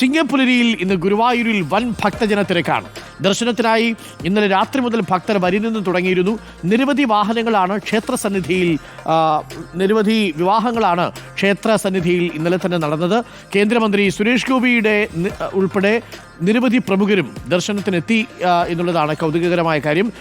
ചിങ്ങപ്പുലരിയിൽ ഇന്ന് ഗുരുവായൂരിൽ വൻ ഭക്തജന തിരക്കാണ് ദർശനത്തിനായി ഇന്നലെ രാത്രി മുതൽ ഭക്തർ വരിനിന്ന് തുടങ്ങിയിരുന്നു. നിരവധി വാഹനങ്ങളാണ് ക്ഷേത്ര സന്നിധിയിൽ നിരവധി വിവാഹങ്ങളാണ് ക്ഷേത്ര സന്നിധിയിൽ ഇന്നലെ തന്നെ നടന്നത്. കേന്ദ്രമന്ത്രി സുരേഷ് ഗോപിയുടെ ഉൾപ്പെടെ നിരവധി പ്രമുഖരും ദർശനത്തിനെത്തി എന്നുള്ളതാണ് കൗതുകകരമായ കാര്യം.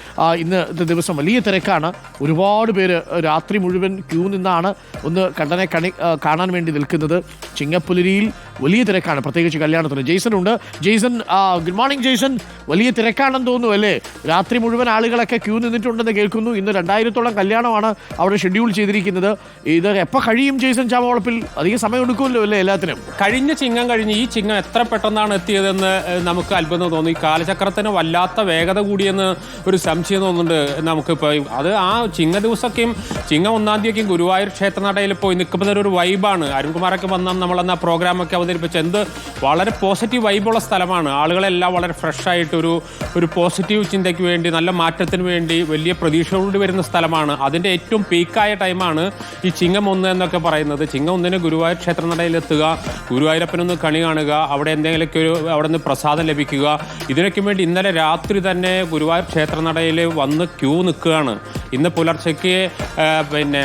ഇന്ന് ദിവസം വലിയ തിരക്കാണ്. ഒരുപാട് പേര് രാത്രി മുഴുവൻ ക്യൂ നിന്നാണ് ഒന്ന് കണ്ടനെ കണി കാണാൻ വേണ്ടി നിൽക്കുന്നത്. ചിങ്ങപ്പുലരിയിൽ വലിയ തിരക്കാണ് പ്രത്യേകിച്ച് കല്യാണത്തിന്. ജെയ്സൺ ഉണ്ട്. Jason good morning Jason. വലിയ തിരക്കാണെന്ന് തോന്നുന്നു അല്ലേ? രാത്രി മുഴുവൻ ആളുകളൊക്കെ ക്യൂ നിന്നിട്ടുണ്ടെന്ന് കേൾക്കുന്നു. ഇന്ന് രണ്ടായിരത്തോളം കല്യാണമാണ് അവിടെ ഷെഡ്യൂൾ ചെയ്തിരിക്കുന്നത്. ഇത് എപ്പോൾ കഴിയും ജെയ്സൺ ചാമവളപ്പിൽ അധികം സമയം എടുക്കുമല്ലോ അല്ലേ എല്ലാത്തിനും? കഴിഞ്ഞ ചിങ്ങം കഴിഞ്ഞ് ഈ ചിങ്ങം എത്ര പെട്ടെന്നാണ് എത്തിയതെന്ന് നമുക്ക് അത്ഭുതം തോന്നി. കാലചക്രത്തിന് വല്ലാത്ത വേഗത കൂടിയെന്ന് ഒരു സംശയം തോന്നുന്നുണ്ട് നമുക്കിപ്പോൾ അത് ആ ചിങ്ങ ദിവസമൊക്കെയും ചിങ്ങ ഒന്നാം തീയതിയൊക്കെയും ഗുരുവായൂർ ക്ഷേത്രനടയിൽ പോയി നിൽക്കുമ്പോൾ ഒരു വൈബാണ്. അരുൺകുമാറൊക്കെ വന്ന നമ്മളെന്ന പ്രോഗ്രാമൊക്കെ അവതരിപ്പിച്ച് എന്ത് വളരെ പോസിറ്റീവ് വൈബുള്ള സ്ഥലമാണ്. ആളുകളെല്ലാം വളരെ ഫ്രഷ് ആയിട്ട് ഒരു ഒരു പോസിറ്റീവ് ചിന്തയ്ക്ക് വേണ്ടി നല്ല മാറ്റത്തിന് വേണ്ടി വലിയ പ്രതീക്ഷയോടുകൂടി വരുന്ന സ്ഥലമാണ്. അതിന്റെ ഏറ്റവും പീക്കായ ടൈമാണ് ഈ ചിങ്ങം ഒന്ന് എന്നൊക്കെ പറയുന്നത്. ചിങ്ങം ഒന്നിന് ഗുരുവായൂർ ക്ഷേത്രനടയിലെത്തുക ഗുരുവായൂരപ്പനൊന്ന് കണി കാണുക അവിടെ എന്തെങ്കിലുമൊക്കെ ഒരു അവിടെ നിന്ന് പ്രസാദം ലഭിക്കുക. ഇതിനൊക്കെ വേണ്ടി ഇന്നലെ രാത്രി തന്നെ ഗുരുവായൂർ ക്ഷേത്രനടയിൽ വന്ന് ക്യൂ നിൽക്കുകയാണ്. ഇന്ന് പുലർച്ചയ്ക്ക് പിന്നെ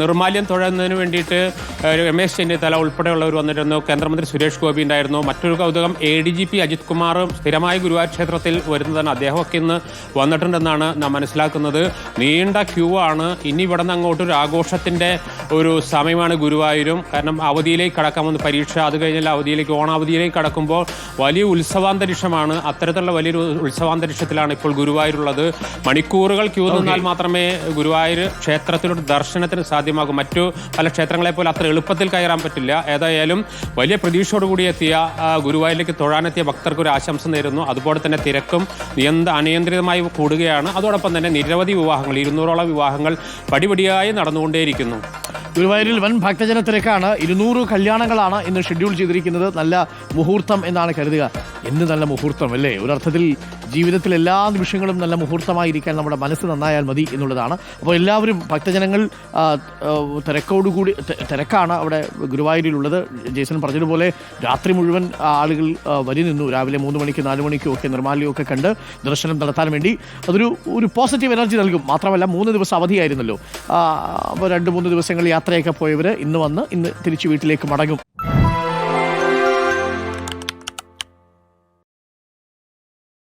നിർമാല്യം തുഴയുന്നതിന് വേണ്ടിയിട്ട് രമേശ് ചെന്നിത്തല ഉൾപ്പെടെയുള്ളവർ വന്നിരുന്നു. കേന്ദ്രമന്ത്രി സുരേഷ് ഗോപി ഉണ്ടായിരുന്നു. മറ്റൊരു കൗതുകം A D G P Ajith കുമാറും സ്ഥിരമായി ഗുരുവായൂർ ക്ഷേത്രത്തിൽ വരുന്നതാണ്. അദ്ദേഹമൊക്കെ ഇന്ന് വന്നിട്ടുണ്ടെന്നാണ് നാം മനസ്സിലാക്കുന്നത്. നീണ്ട ക്യൂ ആണ്. ഇനി ഇവിടെ നിന്ന് അങ്ങോട്ട് ഒരു ആഘോഷത്തിന്റെ ഒരു സമയമാണ് ഗുരുവായൂരും. കാരണം അവധിയിലേക്ക് കടക്കാമെന്ന് പരീക്ഷ അത് കഴിഞ്ഞാൽ അവധിയിലേക്ക് ഓണാവധിയിലേക്ക് കടക്കുമ്പോൾ വലിയ ഉത്സവാന്തരീക്ഷമാണ്. അത്തരത്തിലുള്ള വലിയൊരു ഉത്സവാന്തരീക്ഷത്തിലാണ് ഇപ്പോൾ ഗുരുവായൂരുള്ളത്. മണിക്കൂറുകൾ ക്യൂ നിന്നാൽ മാത്രമേ ഗുരുവായൂർ ക്ഷേത്രത്തിലൊരു ദർശനത്തിന് സാധ്യമാകും. മറ്റു പല ക്ഷേത്രങ്ങളെ പോലെ അത്ര എളുപ്പത്തിൽ കയറാൻ പറ്റില്ല. ഏതായാലും വലിയ പ്രതീക്ഷയോടുകൂടി എത്തിയ ഗുരുവായൂരിലേക്ക് തൊഴാനെത്തിയ ഭക്തർക്ക് ഒരു ആശംസ നേരുന്നു. അതുപോലെ തന്നെ തിരക്കും നിയന്ത അനിയന്ത്രിതമായി കൂടുകയാണ്. അതോടൊപ്പം തന്നെ നിരവധി വിവാഹങ്ങൾ ഇരുന്നൂറോളം വിവാഹങ്ങൾ പടിപടിയായി നടന്നുകൊണ്ടേയിരിക്കുന്നു. ഗുരുവായൂരിൽ വൻ ഭക്തജന തിരക്കാണ് ഇരുന്നൂറ് കല്യാണങ്ങളാണ് ഇന്ന് ഷെഡ്യൂൾ ചെയ്തിരിക്കുന്നത്. നല്ല മുഹൂർത്തം എന്നാണ് കരുതുക. എന്ത് നല്ല മുഹൂർത്തം അല്ലേ? ഒരർത്ഥത്തിൽ ജീവിതത്തിൽ എല്ലാ നിമിഷങ്ങളും നല്ല മുഹൂർത്തമായിരിക്കാൻ നമ്മുടെ മനസ്സ് നന്നായാൽ മതി എന്നുള്ളതാണ്. അപ്പോൾ എല്ലാവരും ഭക്തജനങ്ങൾ തിരക്കോടുകൂടി തിരക്കാണ് അവിടെ ഗുരുവായൂരിലുള്ളത്. ജേസൺ പറഞ്ഞതുപോലെ രാത്രി മുഴുവൻ ആളുകൾ വരി നിന്നു. രാവിലെ മൂന്ന് മണിക്ക് നാല് മണിക്കും ഒക്കെ നിർമാല്യമൊക്കെ കണ്ട് ദർശനം നടത്താൻ വേണ്ടി അതൊരു ഒരു പോസിറ്റീവ് എനർജി നൽകും. മാത്രമല്ല മൂന്ന് ദിവസം അവധിയായിരുന്നല്ലോ. അപ്പോൾ രണ്ട് മൂന്ന് ദിവസങ്ങൾ യാത്രയൊക്കെ പോയവർ ഇന്ന് വന്ന് ഇന്ന് തിരിച്ച് വീട്ടിലേക്ക് മടങ്ങും.